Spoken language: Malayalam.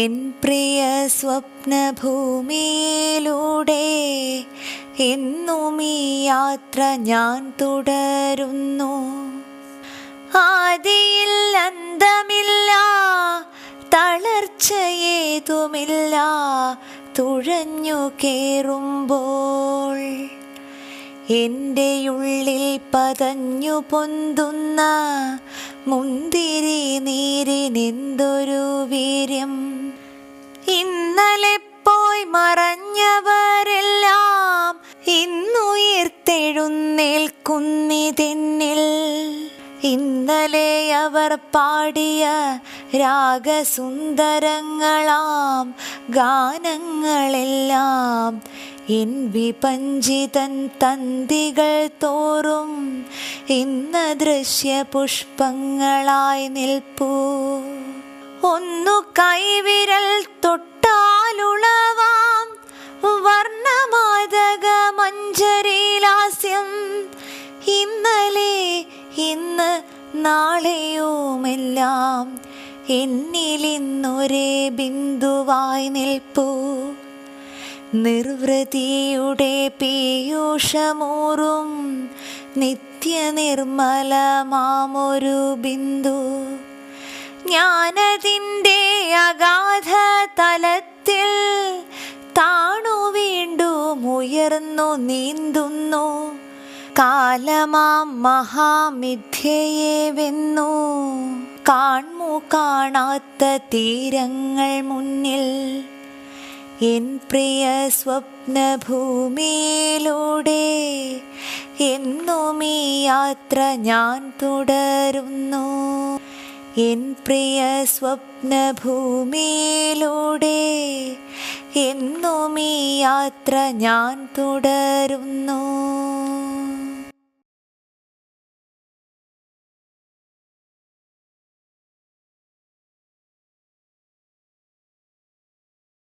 എൻ പ്രിയ സ്വപ്നഭൂമിയിലൂടെ എന്നും ഈ യാത്ര ഞാൻ തുടരുന്നു. ആദിയിൽ അന്തമില്ല തളർച്ചയേതുമില്ല തുഴഞ്ഞു കേറുമ്പോൾ എന്റെ ഉള്ളിൽ പതഞ്ഞു പൊന്തുന്ന മുന്തിരി നീരിനെന്തൊരു വീര്യം. ഇന്നലെ പോയി മറഞ്ഞവരെല്ലാം ഇന്നുയർത്തെഴുന്നേൽക്കുന്നിതെന്നിൽ ഇന്നലെ അവർ പാടിയ രാഗസുന്ദരങ്ങളാം ഗാനങ്ങളെല്ലാം എൻ വിപഞ്ചിതൻ തന്തികൾ തോറും ഇന്ന് ദൃശ്യപുഷ്പങ്ങളായി നിൽപ്പൂ. ഒന്നു കൈവിരൽ തൊട്ടാലുളവാം. വർണമാതക മഞ്ചരീലാസ്യം ഇന്നലെ ഇന്ന് നാളെയുമെല്ലാം എന്നിലിന്നൊരേ ബിന്ദുവായി നിൽപ്പൂ. നിർവൃതിയുടെ പീയൂഷമൂറും നിത്യനിർമ്മലമാമൊരു ബിന്ദു. ഞാനതിന്റെ അഗാധ തലത്തിൽ താണു വീണ്ടും ഉയർന്നു നീന്തുന്നു. കാലമാം മഹാമിഥ്യയെ വെന്നു. കാൺമു കാണാത്ത തീരങ്ങൾ മുന്നിൽ എൻ പ്രിയ സ്വപ്നഭൂമിയിലൂടെ എന്നും ഈ യാത്ര ഞാൻ തുടരുന്നു. എൻ പ്രിയ സ്വപ്നഭൂമിയിലൂടെ എന്നും ഈ യാത്ര ഞാൻ തുടരുന്നു.